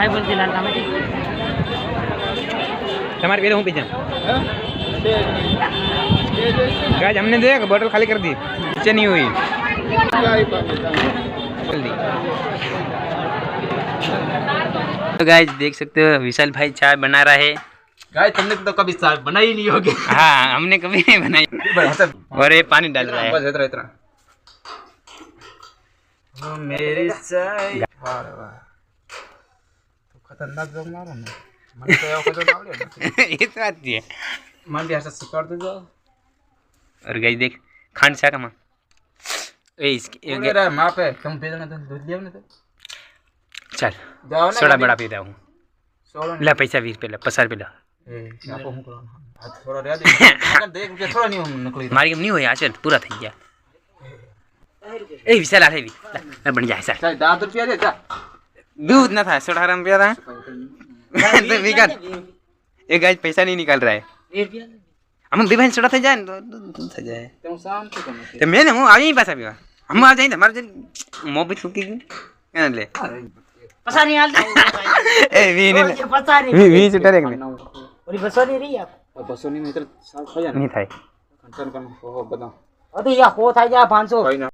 ભાઈ બોલતી લાલ કામેટી તમારે પેલું હું પી જાઉં गाइस हमने देखा बोतल खाली कर दी नीचे नहीं हुई जल्दी तो गाइस देख सकते हो विशाल भाई चाय बना रहा है गाइस तुमने तो कभी चाय बनाई ही नहीं होगी हाँ हमने कभी नहीं बनाई और ये पानी डाल रहा है बस इतना इतना ओ मेरी चाय वाह रे वाह तो खतरनाक जोक मारो ना મને તો એવો ખતરનાક આવડે ને ये तो आती है મને બી આશા શીખવાડ દેજો और गाइस देख खांड सा कमा ए इसके ये ઓલે રે માપે તમે બે જણા તને દૂધ લેવ ને તો चल જાઓ ને सोडा बड़ा पीता हूँ સોળો ला पैसा बीस पे ला पचास पे ला એ આપો હું કરવાનું હાથ થોડો રહ્યા દે આગળ દેખ રૂપિયા થોડા નહીં હું નકલી मारी के नहीं हुई आज चल पूरा થઈ ગયા ए विशाल आ भी ला बन जाए सर ચાલ દાદ રૂપિયા દે જા व्यू इतना था सोलह रुपया था तो विकट एक गाइस पैसा नहीं निकल रहा है हम भी बहन सोलह थे जाए तो थे जाए तो मैं ना हूँ आ जाइए पैसा भी हम आ जाइए हमारे मोबाइल ठुकी क्या ले पसा नहीं हाल ए वी नहीं पसा नहीं वी वी चुटा देख में और बसो नहीं रही आप बसो नहीं मित्र साफ हो जाना नहीं था कंटन कम हो बताओ अरे या हो था या 500